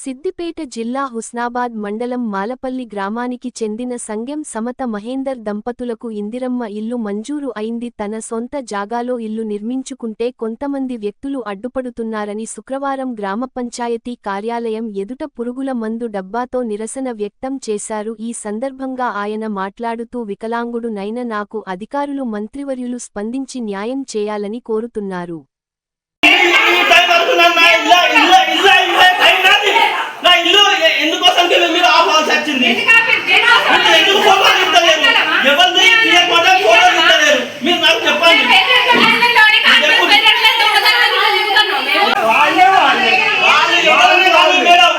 సిద్దిపేట జిల్లా హుస్నాబాద్ మండలం మాలపల్లి గ్రామానికి చెందిన సంగెం సమత మహేందర్ దంపతులకు ఇందిరమ్మ ఇల్లు మంజూరు అయింది. తన సొంత జాగాలో ఇల్లు నిర్మించుకుంటే కొంతమంది వ్యక్తులు అడ్డుపడుతున్నారని శుక్రవారం గ్రామ పంచాయతీ కార్యాలయం ఎదుట పురుగుల మందు డబ్బాతో నిరసన వ్యక్తం చేశారు. ఈ సందర్భంగా ఆయన మాట్లాడుతూ వికలాంగుడు నైన నాకు అధికారులు మంత్రివర్యులు స్పందించి న్యాయం చేయాలని కోరుతున్నారు ఈ టైం వరకు నా నా ఇల్లు ఇల్లు ఇల్లు ఇల్లు టైం నాది. నా ఇల్లు ఎ- ఎందుకోసం మీరు ఆపాల్సి వచ్చింది మీరు ఎందుకు ఫోటోలు ఇస్తలేరు ఎవరిది తీయకుండా ఫోటోలు ఇస్తలేరు మీరు నాకు చెప్పండి వాళ్ళే వాళ్ళే వాళ్ళు ఎవరిని వాళ్ళు మేడం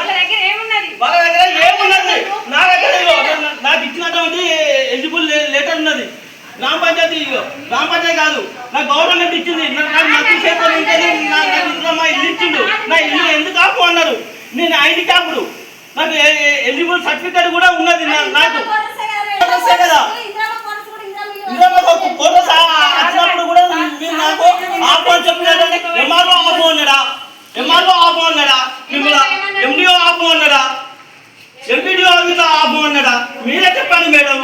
వాళ్ళ దగ్గర ఏమున్నది నా దగ్గర ఇగో నా- నాకు ఇచ్చినటువంటి ఎలిజిబుల్ లెటర్ ఉన్నది గ్రామ పంచాయతీ కాదు. నా గవర్నమెంట్ ఇచ్చింది. నాకు ఉంటుంది ఇంట్లో మా ఇల్లు ఇచ్చిండు. నా ఇల్లు ఎందుకు ఆపు అన్నారు. నేను ఐడి క్యాపుడు నాకు ఎలిజిబుల్ సర్టిఫికేట్ కూడా ఉన్నది నాకు. కదా. వచ్చినప్పుడు కూడా మీరు నాకు ఆపు అని చెప్పినట్టు ఎంఆర్ఓ ఆపు అన్నాడా? ఎంఆర్ఓ ఆపు అన్నాడా? ఎండిఓ ఆపు అన్నాడా? ఎంపీడీఓ ఆపు అన్నాడా? మీరే చెప్పండి మేడం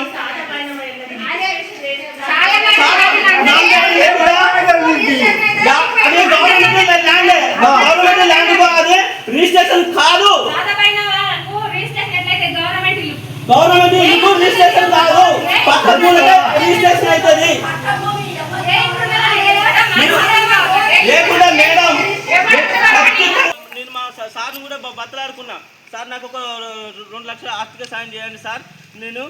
అది గవర్నమెంట్ ల్యాండ్ గవర్నమెంట్ ల్యాండ్ అది రిజిస్ట్రేషన్ కాదు గవర్నమెంట్ ఇల్లు రిజిస్ట్రేషన్ కాదు పక్క రిజిస్ట్రేషన్ అవుతుంది లేకుండా మేడం. నేను మా సార్ సార్ని కూడా బతలాడుకున్నా. సార్ నాకు ఒక రెండు లక్షల ఆర్థిక సాయం చేయండి సార్. నేను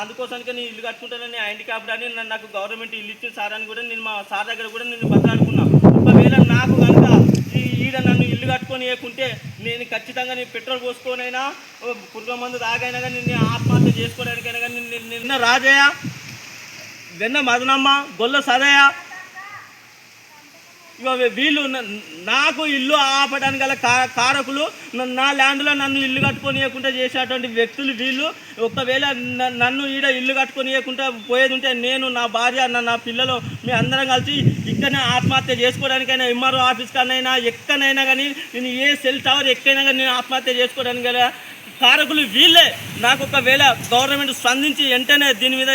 అందుకోసానికి నేను ఇల్లు కట్టుకుంటానని హ్యాండిక్యాప్డ్ అని నన్ను నాకు గవర్నమెంట్ ఇల్లు ఇచ్చిన సార్ అని కూడా నేను మా సార్ దగ్గర కూడా నేను బతలాడుకున్నా. ఒకవేళ నాకు కనుక ఈ ఈడ నన్ను ఇల్లు కట్టుకొని వేయకుంటే నేను ఖచ్చితంగా నేను పెట్రోల్ పోసుకోనైనా పురుగు మందు తాగైనా కానీ నేను ఆత్మహత్య చేసుకోవడానికైనా కానీ నేను నిన్న రాజయ్య వెన్న మదనమ్మ గొల్ల సదయ ఇగో వీళ్ళు నాకు ఇల్లు ఆపడానికి గల కారకులు నా ల్యాండ్లో నన్ను ఇల్లు కట్టుకొనియకుండా చేసేటువంటి వ్యక్తులు వీళ్ళు. ఒకవేళ నన్ను ఈడ ఇల్లు కట్టుకొనియకుండా పోయేది ఉంటే నేను నా భార్య నా పిల్లలు మీ అందరం కలిసి ఇక్కడనే ఆత్మహత్య చేసుకోవడానికైనా ఎంఆర్ఓ ఆఫీస్ కనైనా ఎక్కడైనా కానీ నేను ఏ సెల్ టవర్ ఎక్కడైనా కానీ నేను ఆత్మహత్య చేసుకోవడానికి కదా కారకులు వీళ్ళే. నాకు ఒకవేళ గవర్నమెంట్ స్పందించి వెంటనే దీని మీద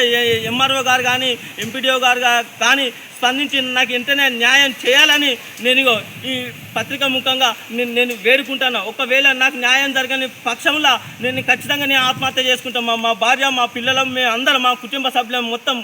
ఎంఆర్ఓ గారు కానీ ఎంపీడీఓ గారు కానీ స్పందించి నాకు వెంటనే న్యాయం చేయాలని నేను ఈ పత్రిక ముఖంగా నేను నేను వేడుకుంటాను. ఒకవేళ నాకు న్యాయం జరగని పక్షంలో నేను ఖచ్చితంగా నేను ఆత్మహత్య చేసుకుంటాను. మా మా భార్య మా పిల్లలం మేము అందరం మా కుటుంబ సభ్యులం మొత్తం